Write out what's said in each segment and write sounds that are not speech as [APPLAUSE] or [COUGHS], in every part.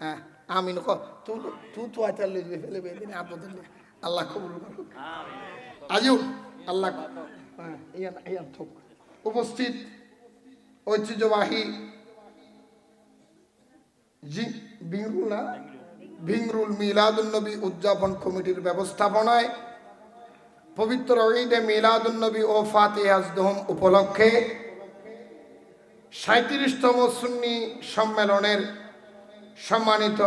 হ্যাঁ আমিন ক তুই তুই তো আচার লইবে ফেলে বেদিন আল্লাহ কবুল করুক। আজু আল্লাহ হ্যাঁ থুক। উপস্থিত ঐতিহ্যবাহী জি বিংরুল না? মিলাদুন্নবী উদযাপন কমিটির ব্যবস্থাপনায় পবিত্র ঈদে মিলাদুন্নবী ও ফাতিহাজ দোহম উপলক্ষে সাঁত্রিশতম সুন্নি সম্মেলনের সম্মানিত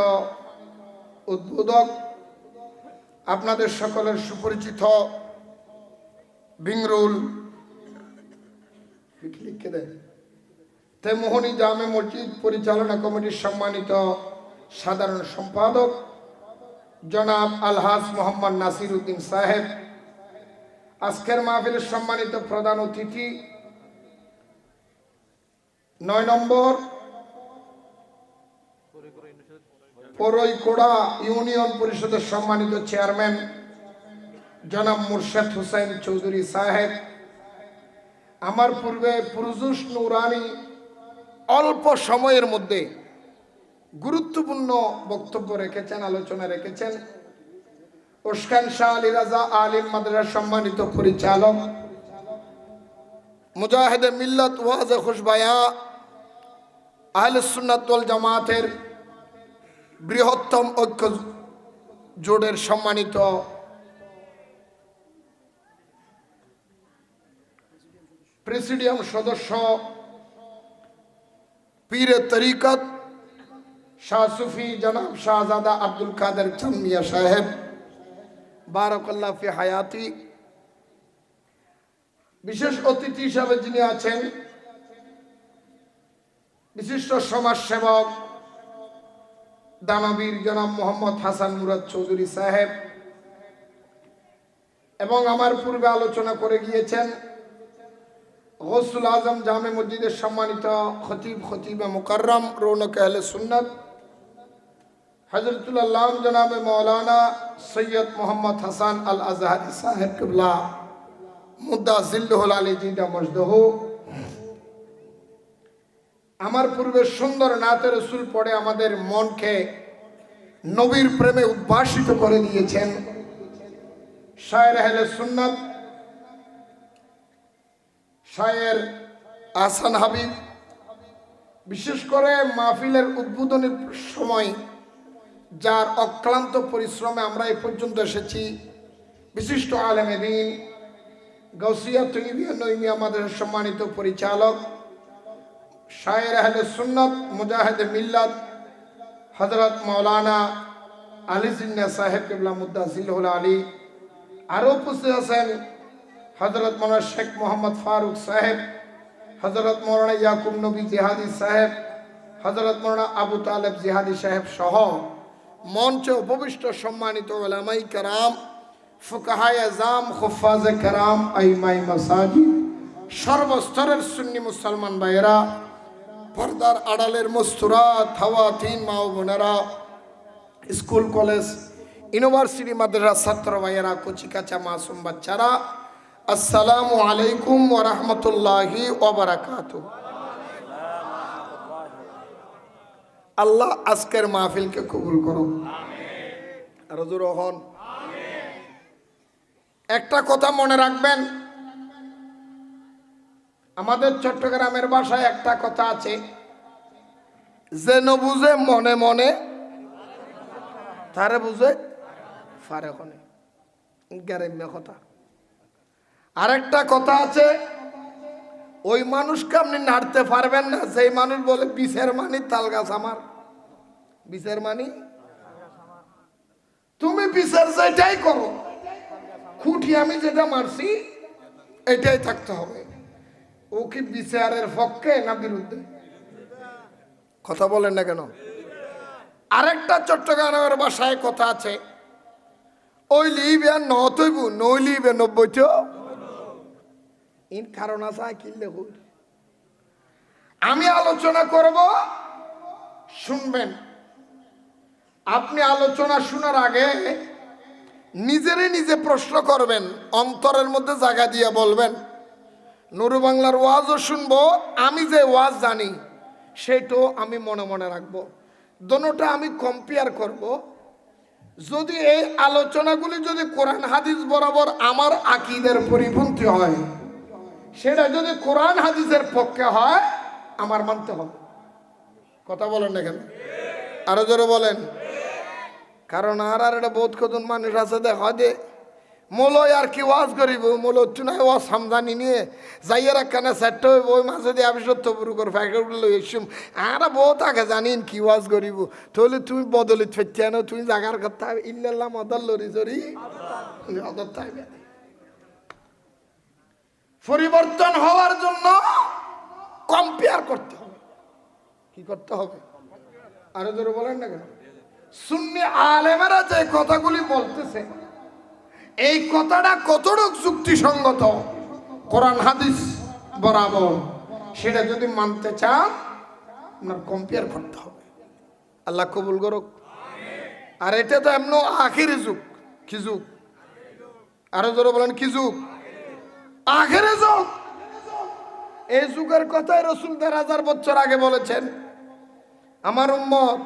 উদ্বোধক, আপনাদের সকলের সুপরিচিত বিংরুল, লিখে দেয় তেমোহনী জামে মসজিদ পরিচালনা কমিটির সম্মানিত সাধারণ সম্পাদক, জনাব আলহাস মোহাম্মদ নাসির উদ্দিন সাহেব। আজকের মাহফিলের সম্মানিত প্রধান অতিথি, নয় নম্বর পরইকোড়া ইউনিয়ন পরিষদের সম্মানিত চেয়ারম্যান জনাব মুর্শেদ হুসাইন চৌধুরী সাহেব। আমার পূর্বে পুরুজুস নুরানি অল্প সময়ের মধ্যে গুরুত্বপূর্ণ বক্তব্য রেখেছেন, আলোচনা রেখেছেন। ওসকান শাহ আলী রাজা আলিম মাদ্রাসার সম্মানিত পরিচালক, মুজাহিদে মিল্লত ওয়াজ খুশবায়া, আহলে সুন্নাত ওয়াল জামাতের বৃহত্তম ঐক্য জোটের সম্মানিত প্রেসিডিয়াম সদস্য পীরে তরিকত শাহ সুফি জনাব শাহজাদা আব্দুল কাদের চামিয়া সাহেব বারকল্লা ফি হায়াতি। বিশেষ অতিথি হিসাবে যিনি আছেন, বিশিষ্ট সমাজসেবক দানবীর জনাব মোহাম্মদ হাসান মুরাদ চৌধুরী সাহেব এবং আমার পূর্বে আলোচনা করে গিয়েছেন গৌসুল আজম জামে মসজিদের সম্মানিত খতিব খতিব মুকাররম, রৌনক আহলে সুন্নত হজরতুল্লাহ জনাবে মৌলানা সৈয়দ মোহাম্মদ হাসান আল আজহারি সাহেব কিবলা মুদ্দা জিল্লুল আলী জিদা মজদহ আমার পূর্বে সুন্দর নাতের রসুল পড়ে আমাদের মনকে নবীর প্রেমে উদ্ভাসিত করে দিয়েছেন। আহলে সুন্নত, শায়ের আসান হাবিব, বিশেষ করে মাহফিলের উদ্বোধনের সময় যার অক্লান্ত পরিশ্রমে আমরা এ পর্যন্ত এসেছি, বিশিষ্ট আলেমে দিন গৌসিয়া তৈবিয়া নৈমি আমাদের সম্মানিত পরিচালক শায়ের আহলে সুন্নত, মুজাহিদ মিল্লাত হজরত মৌলানা আলী জিন্না সাহেব কেবলা মুদ্দা জিল্লুল আলী আরও উপস্থিত আছেন হজরত মৌলানা শেখ মোহাম্মদ ফারুক সাহেব হজরত মৌলানা ইয়াকুব নবী জিহাদি সাহেব হজরত মৌলানা আবু তালেব জিহাদি সাহেব সহ মঞ্চে উপবিষ্ট সম্মানিত ওলামাই কারাম, ফুকাহায় আজাম খুফাজ কারাম আইমাই মাসাজিদ, সর্বস্তরের সুন্নি মুসলমান ভাইয়েরা পর্দার আড়ালের মস্তুরাত হাওয়া তিন মা ও বোনেরা, স্কুল, কলেজ, ইউনিভার্সিটি, মাদ্রাসা, ছাত্র ভাইয়েরা কচি কাঁচা মাসুম বাচ্চারা, আসসালামু আলাইকুম ওয়া রাহমাতুল্লাহি ওয়া বারাকাতুহু। আল্লাহ আজকের মাহফিলকে কবুল করো আর জোর হন। একটা কথা মনে রাখবেন আমাদের চট্টগ্রামের ভাষায় একটা কথা আছে যে ন বুঝে মনে মনে, তারে বুঝে ফারে কনে। গ্যারেম্য কথা। আরেকটা কথা আছে, ওই মানুষকে আপনি নাড়তে পারবেন না সেই মানুষ বলে, বিষের মানি তাল গাছ আমার। বিষের মানি? তুমি বিষের যেটাই করো, খুঁটি আমি যেটা মারছি, এটাই থাকতে হবে। ও কি বিচারের পক্ষে না বিরুদ্ধে কথা বলেন না কেন? আরেকটা চট্টগ্রামের বাসায় কথা আছে। ওই লিবে তৈব নই লিবে নব্বই তো ইন কারণ আছে কিনলে হই আমি আলোচনা করব শুনবেন। আপনি আলোচনা শোনার আগে নিজেরই নিজে প্রশ্ন করবেন অন্তরের মধ্যে জায়গা দিয়ে বলবেন। নুরু বাংলার ওয়াজও শুনব, আমি যে ওয়াজ জানি, সেটাও আমি মনে মনে রাখব। দোনোটা আমি কম্পেয়ার করব। যদি এই আলোচনাগুলি যদি কোরআন হাদিস বরাবর আমার আকিদের পরিপন্থী হয়, সেটা যদি কোরআন হাদিসের পক্ষে হয়, আমার মানতে হবে। কথা বলেন না কেন? আরও জোরে বলেন। কারণ আর আর এটা বহুত কজন মানুষ আছে, দেখা দে মোলই আর কি ওয়াজ করিব মোল চুনাই ওয়াজ সামদানি নিয়ে যাইয়ার একখানে সেট হইব, ওই মাঝে দিয়ে আমি সত্য পুরো করে ফ্যাকেট লই এসুম আর বহুত আগে জানিন কি ওয়াজ করিব। তাহলে তুমি বদলিত ফেরতে আনো তুমি জাগার কথা, ইল্লাল্লাহ মদল লরি জরি। পরিবর্তন হওয়ার জন্য কম্পেয়ার করতে হবে। কি করতে হবে? আরও জোরে বলেন না কেন? সুন্নি আলেমেরা যে কথাগুলি বলতেছে এই কথাটা কতটুক যুক্তিসঙ্গত? কোরআন, হাদিস, বরাবর। সেটা যদি মানতে চান, আপনার কম্পেয়ার করতে হবে। আল্লাহ কবুল করুক। আর এটা তো এমন আখির যুগ। কি যুগ? আরও জোরে বলেন, কি যুগ? আখেরে যুগ। এই যুগের কথাই রসুল দেড় হাজার বছর আগে বলেছেন। আমার উম্মত,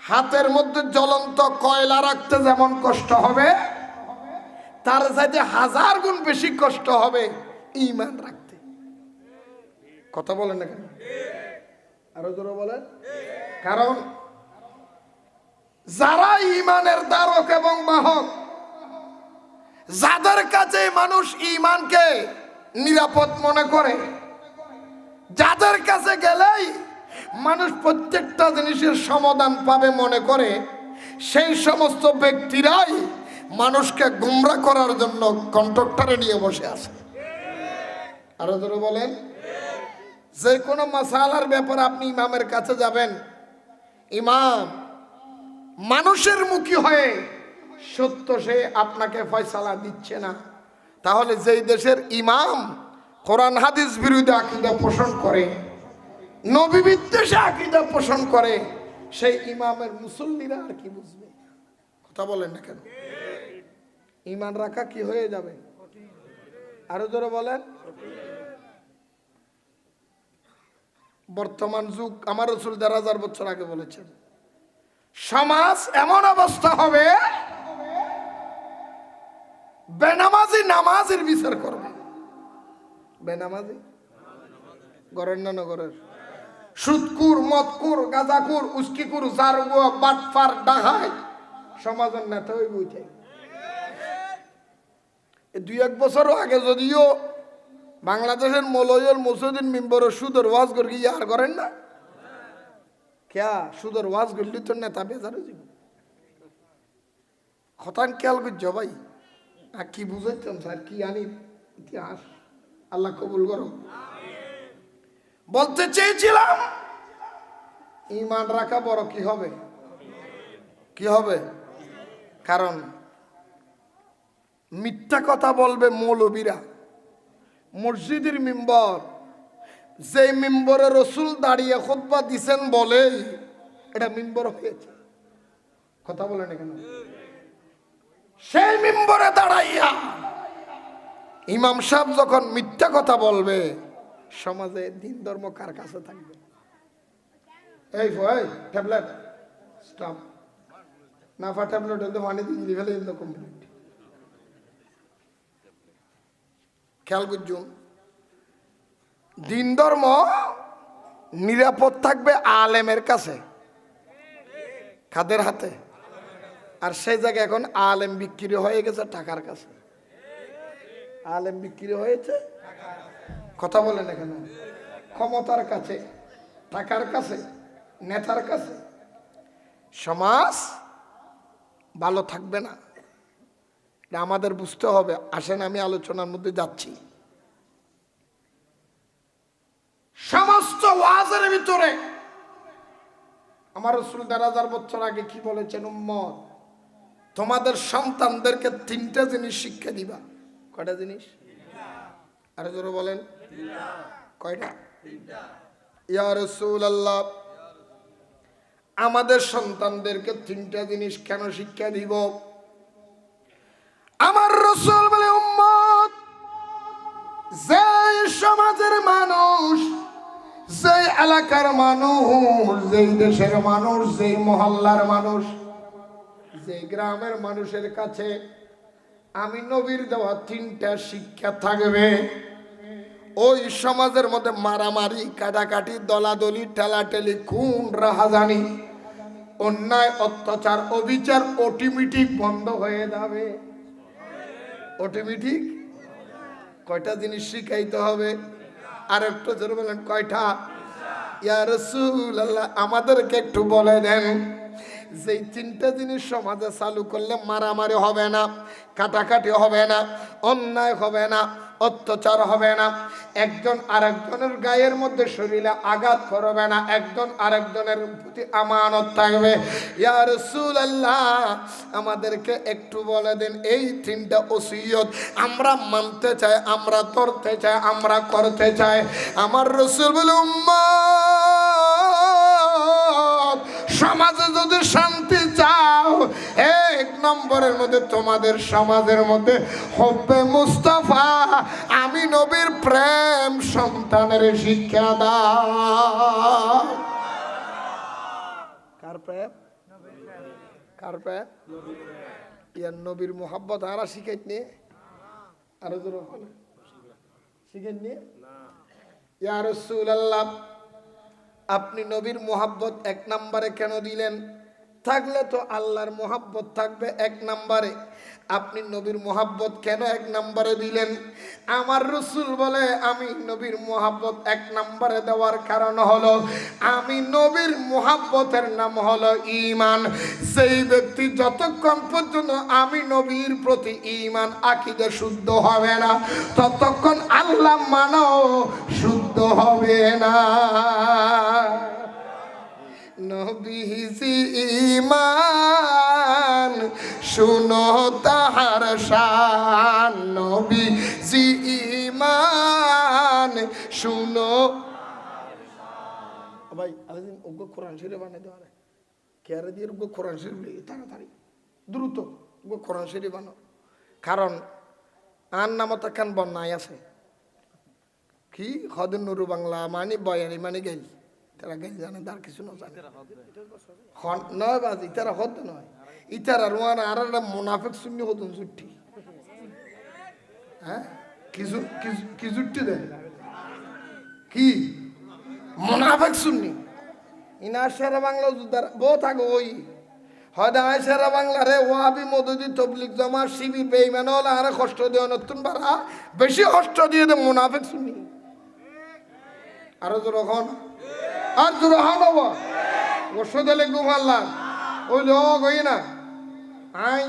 হাতের মধ্যে জ্বলন্ত কয়লা রাখতে যেমন কষ্ট হবে তার সাথে হাজার গুণ বেশি কষ্ট হবে ইমান রাখতে। কথা বলেন না কেন? আরও জোরে বলেন। কারণ যারা ইমানের দ্বারক এবং বাহক, যাদের কাছে মানুষ ইমানকে নিরাপদ মনে করে, যাদের কাছে গেলেই মানুষ প্রত্যেকটা জিনিসের সমাধান পাবে মনে করে, সেই সমস্ত ব্যক্তিরাই মানুষকে গুমরা করার জন্য কন্ট্রাক্টরে নিয়ে বসে আছে। আরও ধরে বলেন। যে কোনো মাসালার ব্যাপারে আপনি ইমামের কাছে যাবেন। ইমাম, মানুষের মুখী হয়ে সত্য সে আপনাকে ফয়সালা দিচ্ছে না। তাহলে যেই দেশের ইমাম কোরআন, হাদিস বিরুদ্ধে আকিদা পোষণ করে, নবী বিদ্বেষে আকিদা পোষণ করে, সেই ইমামের মুসল্লিরা আর কি বুঝবে? কথা বলেন না কেন? ইমান রাখা কি হয়ে যাবে? আরও জোরে বলেন। বর্তমান যুগ, আমার রসুল দেড় হাজার বছর আগে বলেছেন, সমাজ এমন অবস্থা হবে, বেনামাজি নামাজের বিচার করবে। বেনামাজি? গরের না নগরের? সুদকুর মদকুর গাজাকুর উস্কিকুর জারগুয়া বাটফার ডাহাই সমাজের নেতা ওই বইতে দুই এক বছর আগে যদিও বাংলাদেশের মলয়ল মসুদ্দিন মিম্বর সুদর ওয়াজ করি আর করেন না? ক্যা, সুদর ওয়াজ করলি তো নেতা বেজারে খতান খেয়াল করছ ভাই? আর কি বুঝাইতাম স্যার, কি আনি ইতিহাস? আল্লাহ কবুল করো বলতে চেয়েছিলাম, ইমান রাখা বড় কি হবে? কি হবে? কারণ মিথ্যা কথা বলবে মৌলবীরা। মসজিদের মেম্বর যে মেম্বরে রসুল দাঁড়িয়ে খোদবা দিছেন বলে এটা মেম্বর হয়েছে। কথা বলেন কেন সেই মেম্বরে দাঁড়াইয়া ইমাম সাহেব যখন মিথ্যা কথা বলবে, সমাজে দিন ধর্ম কার কাছে থাকবে? এই ভয় ট্যাবলেট, স্টপ। নাফা ট্যাবলেট হলে মানে দিয়ে ফেলে কমপ্লিট। খেয়াল দিন ধর্ম নিরাপদ থাকবে আলেমের কাছে খাদের হাতে? আর সেই জায়গায় এখন আলেম বিক্রি হয়ে গেছে টাকার কাছে। আলেম বিক্রি হয়েছে? কথা বলেন এখানে। ক্ষমতার কাছে, টাকার কাছে, নেতার কাছে। সমাজ ভালো থাকবে না। এটা আমাদের বুঝতে হবে। আসেন আমি আলোচনার মধ্যে যাচ্ছি। সমস্ত ওয়াজের ভিতরে আমার রসুল দেড় হাজার বছর আগে কি বলেছেন উম্মত? তোমাদের সন্তানদেরকে তিনটা জিনিস শিক্ষা দিবা। কয়টা জিনিস? আরে জোরে বলেন। কয়টা? ইয়া রসুল আল্লাহ আমাদের সন্তানদেরকে তিনটা জিনিস কেন শিক্ষা দিব? আমার রসুল বলে, উম্মত, যে সমাজের মানুষ, যে এলাকার মানুষ, যেই দেশের মানুষ, যেই মহল্লার মানুষ যে গ্রামের মানুষের কাছে আমি নবীর দেওয়া তিনটা শিক্ষা থাকবে। ওই সমাজের মধ্যে মারামারি, কাটাকাটি, দলাদলি, ঠেলাঠেলি, খুন, রাহাজানি, অন্যায়, অত্যাচার, অবিচার, অটিমিটি বন্ধ হয়ে যাবে। অটোমেটিক কয়টা জিনিস শিখাইতে হবে? আর একটু জোরে বলেন, কয়টা? ইয়া রসুল আল্লাহ আমাদেরকে একটু বলে দেন। যে তিনটা জিনিস সমাজে চালু করলে মারামারি হবে না, কাটাকাটি হবে না, অন্যায় হবে না অত্যাচার হবে না। একজন আরেকজনের গায়ের মধ্যে শরীরে আঘাত করবে না। একজন আরেকজনের প্রতি আমানত থাকবে। ইয়া রাসূলুল্লাহ, আমাদেরকে একটু বলে দিন, এই তিনটা ওসিয়ত আমরা মানতে চাই, আমরা ধরতে চাই, আমরা করতে চাই। আমার রসুল বলে সমাজে যদি শান্তি চাও এক নম্বরের মধ্যে তোমাদের সমাজের মধ্যে হব্বে মুস্তাফা, আমি নবীর প্রেম সন্তানের শিক্ষা দাও। কার প্রেম? কার প্রেম? ইয়ার নবীর মোহাব্বত আর শিখাইত নিয়ে আরও নিয়ে ইয়া রাসূলুল্লাহ, আপনি নবীর মোহাব্বত এক নম্বরে কেন দিলেন? থাকলে তো আল্লাহর মোহাব্বত থাকবে এক নম্বরে। আপনি নবীর মোহাব্বত কেন এক নম্বরে দিলেন? আমার রসুল বলে, আমি নবীর মোহাব্বত এক নম্বরে দেওয়ার কারণ হলো, আমি নবীর মোহাব্বতের নাম হলো ইমান সেই ব্যক্তি যতক্ষণ পর্যন্ত আমি নবীর প্রতি ইমান আকিদে শুদ্ধ হবে না, ততক্ষণ আল্লাহ মানো শুদ্ধ হবে না। নবীজি ইমান শুনো তাহার শান। নবীজি ইমান শুনো। ভাই, আরেকদিন ওগ্য কোরআন শরীফ বানিয়ে দেওয়া রে কেয়ারে দিয়ে ওগ্য কোরআন শরীফ তাড়াতাড়ি। দ্রুত ওগ্য কোরআন শরীফ বানো কারণ আন নামত কান বন্যায় আছে। কি? হদিন নুরু বাংলা মানি বয়ানি মানি গেল তারা গেল জানে, তার কিছু না জানে। নয় বাজ, ইতারা হদ নয়। ইতারা রোয়ান আর একটা মুনাফিক শূন্য হতুন জুট্টি হ্যাঁ? কি জু- কি কি দেয়? কি? মুনাফিক শুননি ইনা সেরা বাংলা যুদ্ধার বউ থাকো ওই। হয়তো আয় সেরা বাংলা রে, ওয়াবি মদুদি তবলিক জমা শিবির বেইমান হলে আরে কষ্ট দিয়ে নতুন বারা বেশি কষ্ট দিয়ে দে মুনাফিক শুনি আরও হন আর বাবা। ওষুধ লিখব আল্লাহ। ওই লোক হই না। আই,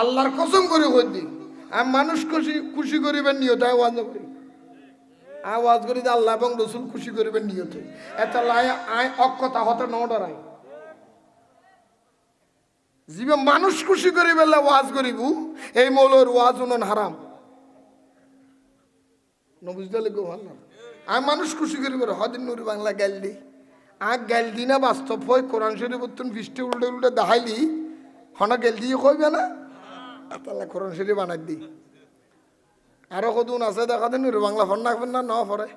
আল্লাহর কসম করে কই দি আমি মানুষ খুশি খুশি করিবেন নিয়ত আই ওয়াজ করি। আওয়াজ করি যে আল্লাহ এবং রসুল খুশি করিবেন নিয়তে। এত লাই আয় অক্ষতা হতে ন জীবে মানুষ খুশি করি বেলা ওয়াজ করিব। এই মৌলের ওয়াজ উনন হারাম। নবুজদালে গো ভালো। আমি মানুষ খুশি করি বেরো হদিন নুরি বাংলা গাইল দি আগ গাইল দি না বাস্তব হই কোরআন শরীফ তুন বৃষ্টি উল্টে উল্টে দেখাইলি, হনা গেল দিয়ে কইবে না? তাহলে কোরআন শরীফ বানাই দি। আরও কদুন আছে দেখা দিন বাংলা ফন্না ফন্না ন পরে।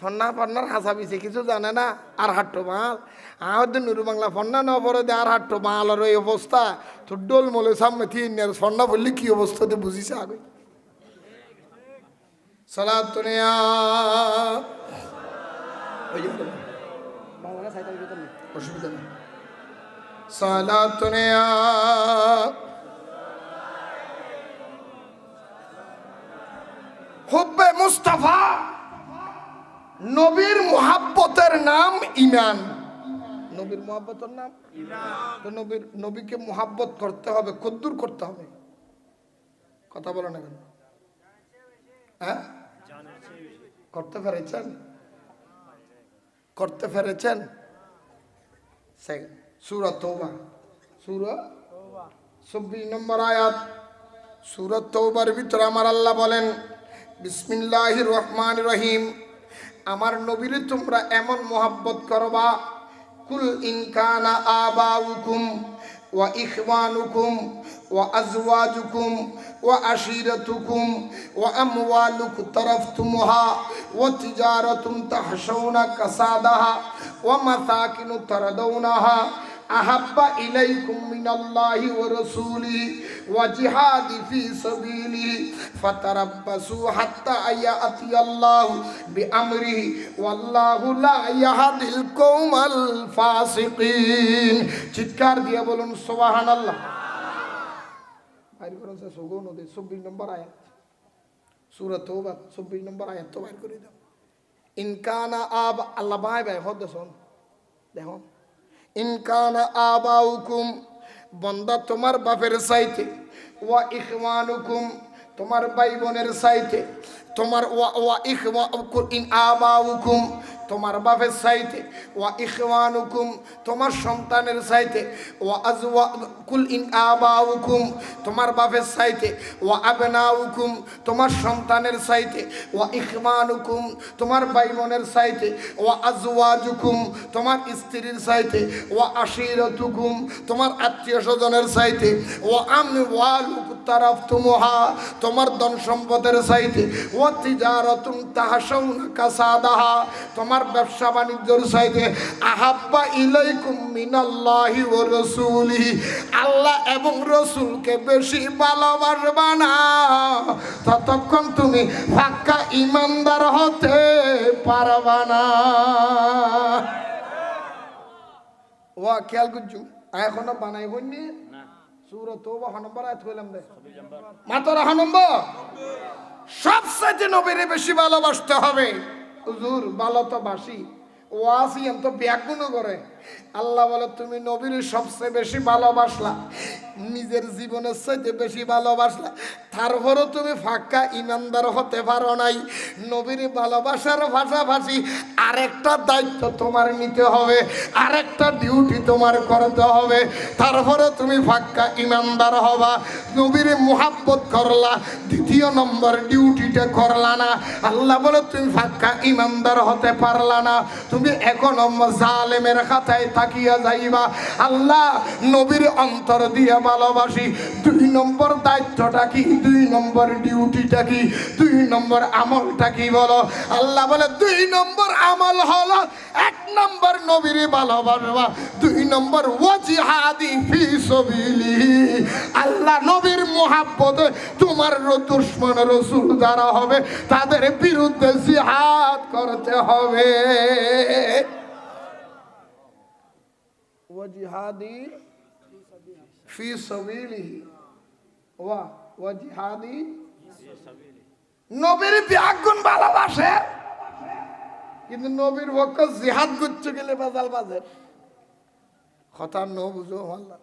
ফন্না ফন্নার হাসা বিছে কিছু জানে না, আর হাট্টো মাল। আহদিন নুরু বাংলা ফন্না ন পরে দে, আর হাট্টো মাল, আর এই অবস্থা। তোর ডোল মলে সামনে তিন ফন্না বললি, কি অবস্থাতে বুঝিছে আগে? অসুবিধা নেই। হুব্বে মুস্তাফা নবীর মোহাব্বতের নাম ইমান নবীর মোহাব্বতের নাম? তো নবীর নবীকে মোহাব্বত করতে হবে কদ্দুর করতে হবে। কথা বলো না কেন? হ্যাঁ? করতে পেরেছেন? করতে পেরেছেন? সুরত তৌবা সুরত চব্বিশ নম্বর আয়াত। সুরত তৌবার ভিতরে আমার আল্লাহ বলেন বিসমিল্লাহ রহমান রহিম। আমার নবীর তোমরা এমন মোহাব্বত করবা, কুল ইনকানা আবাউকুম। وإخوانكم وأزواجكم وعشيرتكم وأموال اقترفتموها وتجارة تخشون كسادها ومساكن تردونها أحب إليكم من الله ورسوله وجهاد في سبيله فتربصوا حتى يأتي الله بأمره والله لا يهدي القوم الفاسقين চিৎকার দিয়ে বলুন সুবহানাল্লাহ বাইর করুন স্যার সগো নদী চব্বিশ নম্বর আয়াত সুরত তৌবা চব্বিশ নম্বর আয়াত তো বাইর করে দাও ইনকানা আব আল্লাহ ভাই ভাই হদ শোন ইনকানা আবাউকুম, বন্দা তোমার বাপের সাইতে, ওয়া ইখওয়ানুকুম, তোমার ভাই বোনের সাইতে, তোমার ওয়া ওয়া ইখওয়া ইন আবাউকুম তোমার বাপের সাইতে, ওয়া ইখওয়ানুকুম, তোমার সন্তানের সাইতে, ওয়া আজওয়া, কুল ইন আবাউকুম, তোমার বাপের সাইতে, ওয়া আবনাউকুম, তোমার সন্তানের সাইতে, ওয়া ইখওয়ানুকুম, তোমার ভাই বোনের সাইতে, ওয়া আজওয়াজুকুম, তোমার স্ত্রীর সাইতে, ওয়া আশিরতুকুম, তোমার আত্মীয় স্বজনের সাইতে, ওয়া আমওয়ালুক তারাফতুমুহা তোমার ধন সম্পদের সাইতে ওয়া তিজারাতুন তাহাশাউনা কাসাদাহা, তোমার ব্যবসা বাণিজ্যের সাইতে আহাব্বা ইলাইকুম মিনাল্লাহি ওয়া রাসূলিহি, আল্লাহ এবং রসুলকে বেশি ভালোবাসবা না। ততক্ষণ তুমি পাক্কা ইমানদার হতে পারবা না। ওয়া খেয়াল করছু এখনও বানাই বন্যে সুরত তৌবা হ নম্বর আয়াত কইলাম দে মাত্র হ নম্বর। সবচেয়ে নবীরে বেশি ভালোবাসতে হবে। হুজুর ভালো তো বাসি। ওয়াসি এম তো ব্যাগুনও করে। আল্লাহ বলে, তুমি নবীর সবচেয়ে বেশি ভালোবাসলা, নিজের জীবনের চাইতে বেশি ভালোবাসলা। তারপরও তুমি ফাঁকা, ইমানদার হতে পারো নাই। নবীর ভালোবাসার ভাষাভাষি আরেকটা দায়িত্ব তোমার নিতে হবে, আরেকটা ডিউটি তোমার করতে হবে। তারপরে তুমি ফাঁকা, ইমানদার হবা। নবীর মোহাব্বত করলা, দ্বিতীয় নম্বর ডিউটিটা করলা না। আল্লাহ বলে, তুমি ফাঁকা, ইমানদার হতে পারলা না। তুমি এখন জালেমের খাতায় তাকিয়া যাইবা? আল্লাহ নবীর অন্তর দিয়ে ভালোবাসি। দুই নম্বর দায়িত্বটা কি? দুই নম্বর ডিউটিটা কি? দুই নম্বর আমলটা কি বলো? আল্লাহ বলে, দুই নম্বর আমল হলো এক নম্বর নবীর ভালোবাসবা। দুই নম্বর ওয়াজিহাদি ফি সবিলিহি। আল্লাহ নবীর মোহাব্বতে, তোমার দুশ্মন রসুল যারা হবে, তাদের বিরুদ্ধে জিহাদ করতে হবে। ওয়াজিহাদি ফি সবিলিহি ওয়া ওয়াজিহাদি নবীর ব্যাগুন ভালোবাসে। কিন্তু নবীর পক্ষ জিহাদ করতে গেলে বাজাল বাজে। কথা ন বুঝো আল্লাহ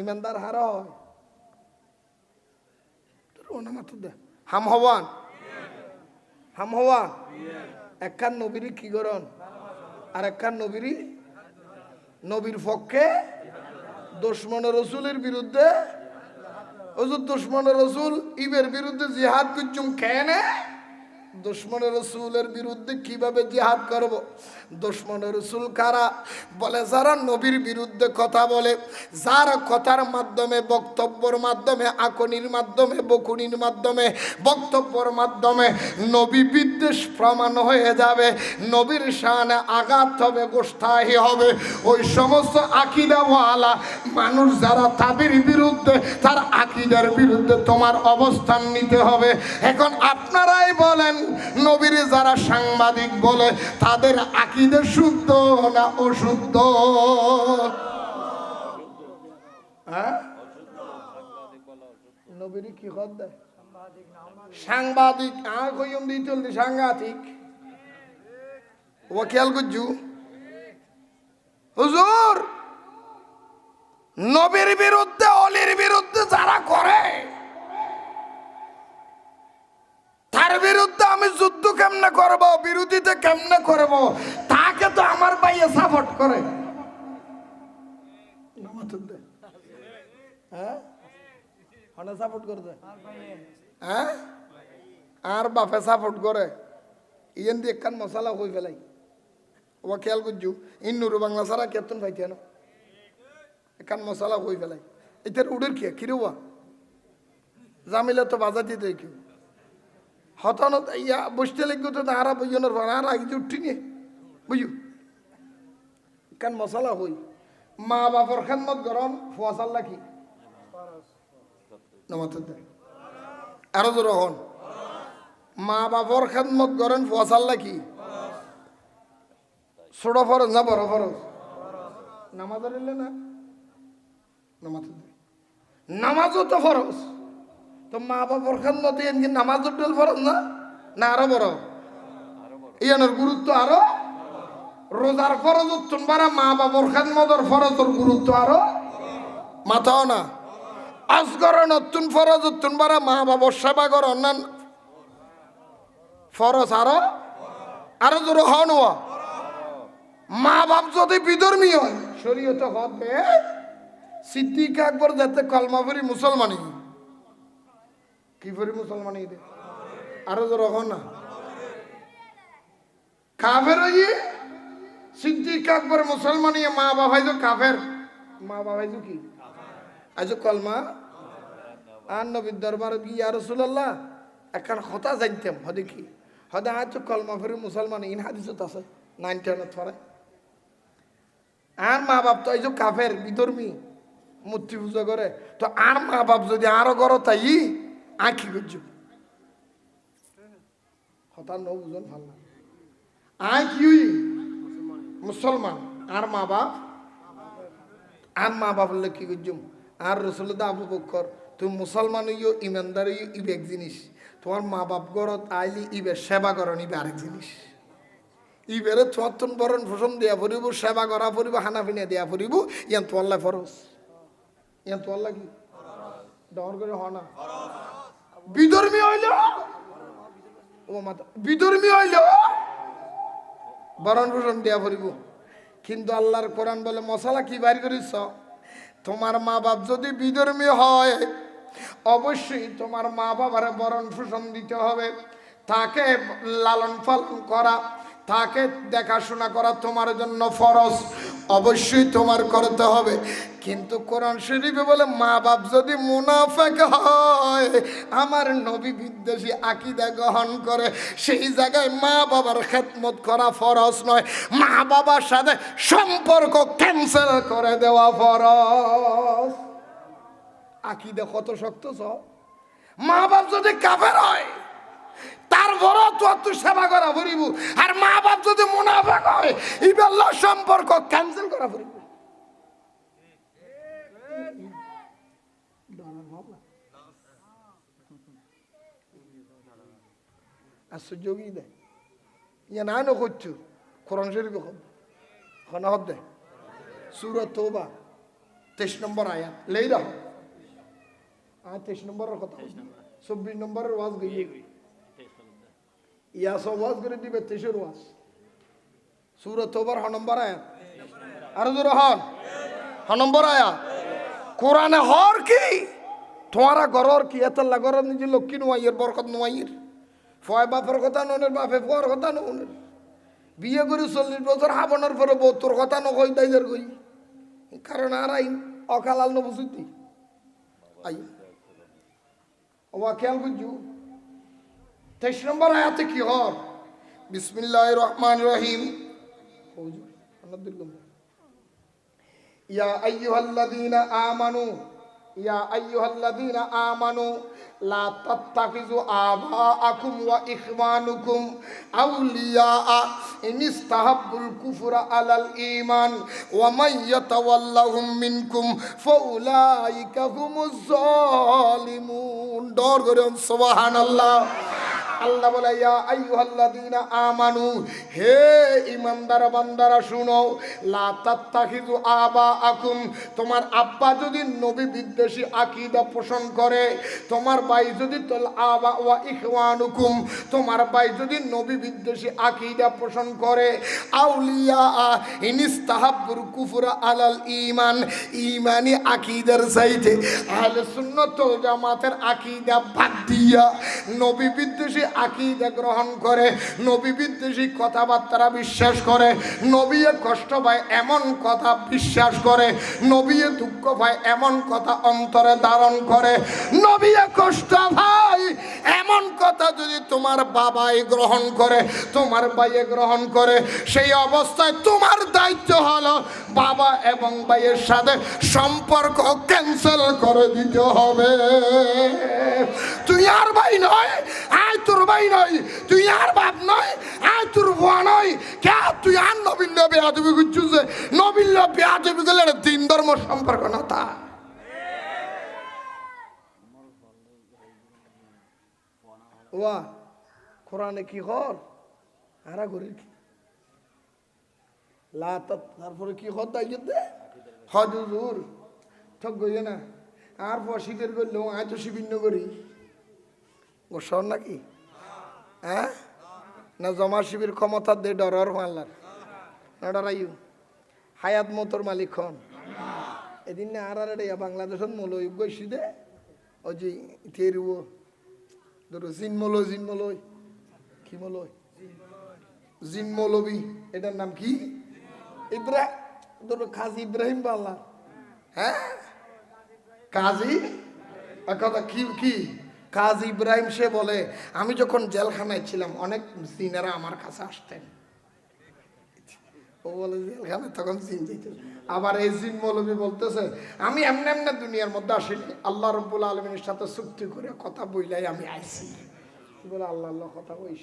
ইমানদার হার হয়। হাম হওয়ান। হাম হওয়ান। একখান নবীর কি করন আর একখান নবীর নবীর পক্ষে দুশ্মন রসুলের বিরুদ্ধে ওজুর দুশ্মন রসুল ইবের বিরুদ্ধে জিহাদ করছুম কেনে দুশ্মন রসুলের বিরুদ্ধে কীভাবে জিহাদ করব? দুশ্মন রসুল কারা? বলে, যারা নবীর বিরুদ্ধে কথা বলে, যার কথার মাধ্যমে, বক্তব্যর মাধ্যমে, আকনির মাধ্যমে, বকুনির মাধ্যমে, বক্তব্যর মাধ্যমে নবী বিদ্বেষ প্রমাণ হয়ে যাবে, নবীর শানে আঘাত হবে গোষ্ঠাহি হবে। ওই সমস্ত আকিদাওয়ালা মানুষ যারা তাদের বিরুদ্ধে, তার আকিদার বিরুদ্ধে তোমার অবস্থান নিতে হবে। এখন আপনারাই বলেন নবীর যারা সাংবাদিক বলে, তাদের আকিদে শুদ্ধ না অশুদ্ধ? হ্যাঁ? সাংবাদিক সাংঘাতিক। হুজুর, নবীর বিরুদ্ধে অলির বিরুদ্ধে যারা করে তার বিরুদ্ধে আমি যুদ্ধ কেমনে করব, বিরোধিতা কেমনে করব, তাকে তো আমার ভাইয়ে সাপোর্ট করে। হ্যাঁ? সাপোর্ট করে দেয় হ্যাঁ? আর বাপে সাপোর্ট করে। ইয়েন দিয়ে একখান মশলা হয়ে ফেলাই। ও খেয়াল করছু ইন্নুরু বাংলা সারা কেতন পাইতে না। এখান মশলা হই ফেলাই। এটার উড়ের কি কিরুয়া জামিলে তো বাজা দিতে কেউ। হতানো ইয়া বসতে লিখব তো তাহারা বইজনের পর আর আগে উঠি নিয়ে বুঝু? কান মশলা হই। মা বাপর খেদমত গরম ফুয়াশাল্লা কি নমাতে আরও জোর হন। মা বাপর খেদমত করেন ফুয়াশাল্লা কি ছোট ফরজ না বড় ফরজ? নামাজ না? নামাজ তো ফরজ। তো মা বাবার খেদমত এনকি নামাজ উঠল ফরজ না? না, আরও বড়। ইয়ানোর গুরুত্ব আরও? রোজার ফরজ উত্তন বারা মা বাবার খেদমতর ফরজের গুরুত্ব আরও? মাথাও না। আজগর নতুন ফরজ উত্তন বারা মা বাবার সেবা কর অন্যান ফরজ আরও? আরও জোর হন মা বাপ যদি বিধর্মী হয়, শরীয়তে হবে সিদ্দিক আকবর যাতে কলমা ফরি মুসলমানি। কি ফরি মুসলমানি দে আরও জোর হন না। কাফের হইয়ে সিদ্দিক আকবর মুসলমানি মা বাবাই তো কাফের। মা বাবাই তো কি? আজ কলমা। আর নবীর দরবার কি আর রসুল্লাহ এখন হতা জানতাম, হদে কি? হদে আজ কলমা ফেরি মুসলমান, ইন হাদিসত আছে, নাইন টেনত ফরে আর মা বাপ তো এই যে কাফের, বিধর্মী, মূর্তি পূজা করে। তো আর মা বাপ যদি আরও করো তাই আঁকি করছ হঠাৎ ন বুঝন ভালো না আয় মুসলমান। আর মা বাপ? আর মা বাপ হলে কি করছুম আর রসুল্লাহ আবু বক্কর তুমি মুসলমান হইও, ইমানদার হইও, ইবে এক জিনিস। তোমার মা বাপ গরত আইলি, ইবে সেবা করন ইবে আরেক জিনিস। ইবেরে চুয়াত্তর বরণ ফসন দেয়া ফুরিব, সেবা করা ফুরিব হানা ফিনা দেয়া ফুরিব, ইয়ান তোয়াল্লা ফরস ইয়ান তোয়াল্লা কি? ডর করে হ না। বিধর্মী হইল? ও মাতা বিধর্মী হইল? বরণ দেয়া ফুরিব কিন্তু আল্লাহর কোরআন বলে, মশলা কি বাইর করিস? তোমার মা বাপ যদি বিধর্মী হয়, অবশ্যই তোমার মা বাবার বরণ পোষণ দিতে হবে। তাকে লালন পালন করা, তাকে দেখাশোনা করা তোমার জন্য ফরজ। অবশ্যই তোমার করতে হবে। কিন্তু কোরআন শরীফে বলে, মা বাপ যদি মুনাফেক হয়, আমার নবী বিদ্বেষী আকিদা গ্রহণ করে, সেই জায়গায় মা বাবার খেদমত করা ফরজ নয়। মা বাবার সাথে সম্পর্ক ক্যান্সেল করে দেওয়া ফরজ। আকিদা কত শক্ত সব মা বাপ যদি কাফের হয় তারপর তো তুই সেবা করা ফুরিব। আর মা বাপ যদি মুনাফেক হয় ইবেল্লা সম্পর্ক ক্যান্সেল করা ফুরিব। আশ্চর্যই দেয়। ইয়া না নো করছ কোরআন শরীফ হন হদ দেয়। সুরত তোবা তেইশ নম্বর আয়াত লেই রাখ আয় তেইশ নম্বরের কথা। চব্বিশ নম্বরের ওয়াজ গিয়ে। ইয়া সব ওয়াজ করে দিবে তেইশের ওয়াজ। সুরত তোবার হ নম্বর আয়াত। আর জোর হন। হ নম্বর আয়াত। কোরআনে হর কি? তোমারা গরর কি? এত লাগর নিজে লক্ষ্মী নোয়াইয়ের বরকত নোয়াইয়ের। ফয় বাপের কথা ননের বাপে ফুয়ার কথা ননের। বিয়ে করে চল্লিশ বছর, হাবনের পরে বৌতর কথা নকই দাইদের কই। কারণ আর আইন, অকালাল নবুসুতি আই। ওয়া খেয়াল বুঝু তেইশ নম্বর আয়াতে কি হর? বিসমিল্লাহ রহমান রহিম। ইয়া আইয়ুহাল্লাযীনা আমানু ইয়া আইয়ুহাল্লাযীনা আমানু, লা তাত্তাখিযু আবাআকুম ওয়া ইখওয়ানুকুম। আউলিয়া ইন ইস্তাহাব্বুল কুফরা আলাল ঈমান, ওয়া মান ইয়াতাওয়াল্লাহুম মিনকুম, ফাউলাইকা হুমুজ জালিমুন ডর করে সুবহানাল্লাহ। আল্লাহ বলে, ইয়া আমানু, হে ইমানদার বান্দারা, শুনো, লা তাত্তাখিযু আবাআকুম, তোমার আব্বা যদি নবী বিদ্বেষী আকীদা পোষণ করে, তোমার ভাই যদি তোল আবা ওয়া ইখওয়ানুকুম, তোমার ভাই যদি নবী বিদ্বেষী আকীদা পোষণ করে, আউলিয়া ইনিস্তাহাব্বুর কুফরা আলাল ঈমান, ঈমানি আকীদার চাইতে আহলে সুন্নাত ওয়াল জামাতের আকীদা বাদ দিয়া নবী বিদ্বেষী আকিদা গ্রহণ করে, নবী বিদ্বেষী কথাবার্তা বিশ্বাস করে, নবীয়ে কষ্ট পায় এমন কথা বিশ্বাস করে, নবীয়ে দুঃখ পায় এমন কথা অন্তরে ধারণ করে। নবীয়ে কষ্ট ভাই এমন কথা যদি তোমার বাবাই গ্রহণ করে, তোমার ভাইয়ে গ্রহণ করে, সেই অবস্থায় তোমার দায়িত্ব হলো বাবা এবং ভাইয়ের সাথে সম্পর্ক ক্যান্সেল করে দিতে হবে। তুই আর ভাই নয়, আয় তোর ভাই নয়। তুই আর বাপ নয় আয় তোর ভুয়া নয়। কে? তুই আর নবীন নবী আদবি গুচ্ছু যে? নবীন নবী আদবি গেলে দিন ধর্ম সম্পর্ক না তা। ওয়া কোরআনে কি কর? আরা কি? লা তারপরে কি হদ দাইতে হজুর ঠক গইয়ে না। আর বসিকের করলেও আয় তো শিবিন্ন করি ও সর নাকি? হ্যাঁ? না জমা শিবির ক্ষমতা দে ডরর মাল্লার না ডরাইও হায়াত মতর মালিক খন এদিন না আর আর বাংলাদেশত মলই গৈছি দে। ও যে ইথেরুব ধরো জিনমলো জিনমলই কি মলই জিনমৌলবী এটার নাম কি? ইব্রাহিম ধরো খাজি ইব্রাহিম বাল্লা হ্যাঁ? কাজী? কথা কি কি? কাজী ইব্রাহিম সে বলে, আমি যখন জেলখানায় ছিলাম, অনেক সিনেরা আমার কাছে আসতেন। ও বলে, জেলখানায়? তখন জিন যেত আবার এই জিন মৌলবী বলতেছে, আমি এমনি এমনি দুনিয়ার মধ্যে আসিনি। আল্লাহ রব্বুল আলমিনের সাথে চুক্তি করে কথা বইলাই আমি আইসি বলে, আল্লাহ আল্লাহ, কথা কইস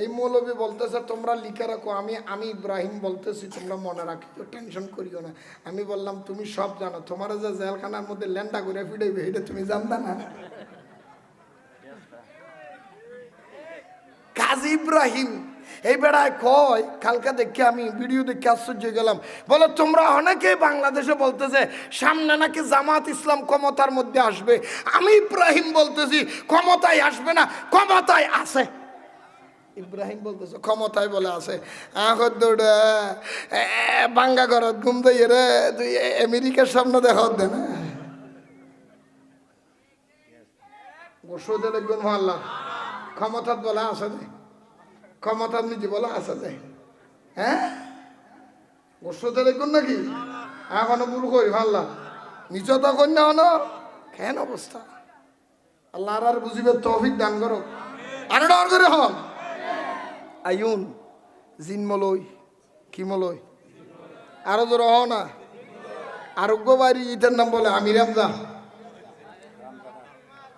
এই মৌলবী বলতেছে, তোমরা লিখে রাখো, আমি আমি ইব্রাহিম বলতেছি, তোমরা মনে রাখিও, টেনশন করিও না। আমি বললাম, তুমি সব জানো, তোমার যে জেলখানার মধ্যে ল্যান্ডা করে ফিরাইবে, এটা তুমি জানতা না? ইব্রাহিম। এই বেড়ায় কয়, কালকে দেখে আমি ভিডিও দেখে আশ্চর্য গেলাম। বলে, তোমরা অনেকে বাংলাদেশে বলতেছে, সামনে নাকি জামাত ইসলাম ক্ষমতার মধ্যে আসবে। আমি ইব্রাহিম বলতেছি, ক্ষমতায় আসবে না, ক্ষমতায় আছে। ইব্রাহিম বলতেছে, ক্ষমতায় বলে আছে। বাঙ্গা ঘরত ঘুম দিয়ে রে, তুই আমেরিকার সামনে দেখা দে না। দেখবেন মহল্লা ক্ষমতাত বলা আছে দে ক্ষমতার নিজে বলা আছে দে হ্যাঁ? গোসদে দেখবেন নাকি? এখনও বুড়ো করি, ভাল্লা। নিজ তো কন্যা হনো কেন অবস্থা। আল্লাহ আর বুঝিবে তৌফিক দান করো। আর ডর করে হন। আইউন জিন মলই কি মলই আরও জোর হ না। আরোগ্য বাড়ি, ইটার নাম বলে আমির আমজা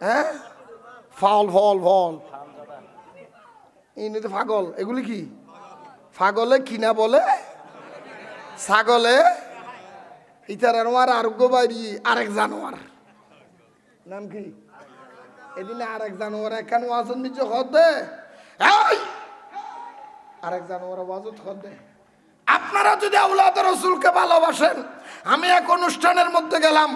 হ্যাঁ? ফল ফল ফল। ইনি তো পাগল এগুলি কি? পাগলে কিনা বলে? ছাগলে? ইটার আনোয়ার আরোগ্য বাড়ি আরেক জানোয়ার। নাম কি? এদিনে আরেক জানোয়ার, এখানে ওয়াজন নিচে হদে এই! আরেক জানোয়ার ওয়াজত হদে আপনারা যদি আউলাদ রসুলকে ভালোবাসেন, আমি এক অনুষ্ঠানের মধ্যে গেলাম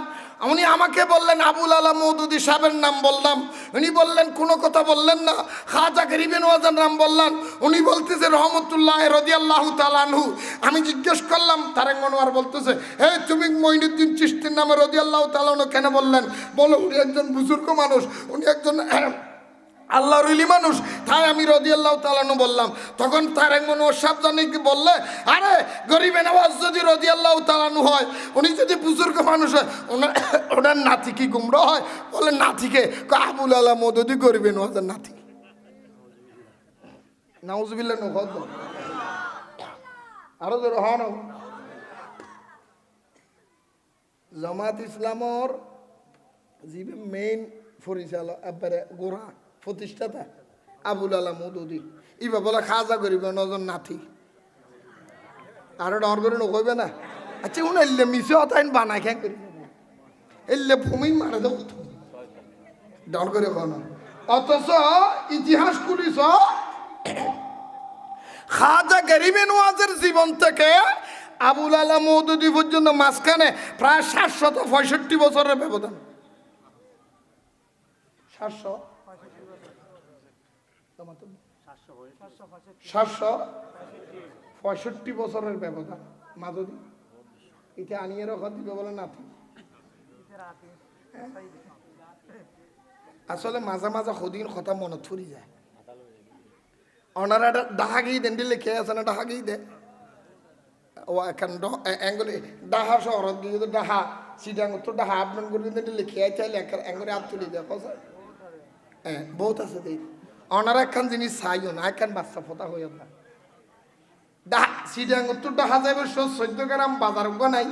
উনি আমাকে বললেন, আবুল আলা মৌদুদি সাহেবের নাম বললাম। উনি বললেন, কোনো কথা বললেন না। খাজা গরিবেন ওয়াজার নাম বললেন উনি বলতেছে, রহমতুল্লাহ রদি আল্লাহ তালানহু আমি জিজ্ঞেস করলাম তারেক মনোয়ার বলতেছে হে তুমি মঈনুদ্দিন চিস্তির নামে রদি আল্লাহ তালানহু কেন বললেন? বলো, উনি একজন বুজুর্গ মানুষ। উনি একজন আল্লাহর ইলি মানুষ। তাই আমি রদি আল্লাহ তালানু বললাম, তখন তার এক মনে সাবধানে বললে, আরে, গরিবে নওয়াজ যদি রদি আল্লাহ তালানু হয়, উনি যদি বুজুর্গ মানুষ হয় ওনার [COUGHS] ওনার নাতি কি গুমরা হয়? বলে, নাতিকে। কয়, আবুল আল্লাহ মদদি গরিবে নওয়াজের নাতি। আরও হন জামাত ইসলামর যিনি মেইন পরিচালক একবারে গোড়া। প্রতিষ্ঠাতা আবুল আলা মদুদি ইবা বলে খাজা করিবে নজন নাথি আর ডর করে নকইবে না। আচ্ছা উনি এলে মিশে অতাইন বানাই খেয়ে করি। এলে ভূমি মারে দেব ডর করে কোনো অথচ ইতিহাস কুলিস খাজা গরিবে নওয়াজের জীবন থেকে আবুল আলা মৌদুদি পর্যন্ত মাঝখানে প্রায় সাতশত পঁয়ষট্টি বছরের ব্যবধান। সাতশো পঁয়ষট্টি। বছরের ব্যবধান। মাধবী এটা আনিয়ে রকম দিবে বলে নাতি। আসলে মাঝে মাঝে সদিন কথা মনত ফুরি যায়। ওনারা ডাহা দেন দিলে খেয়ে আছে না ডাহা দে। ও, এখন এঙ্গলে ডাহা শহরত গিয়ে তো ডাহা সিটাং তো ডাহা দিলে খেয়ে চাইলে এঙ্গলে হাত তুলি দেয় হ্যাঁ বহুত আছে দেই ওনারা একখান জিনিস চাইও না একখান বাচ্চা ফোতা হইও না সিডাঙ্গুর তো ডাহা যাবে চোদ্দ গ্রাম বাজার নাই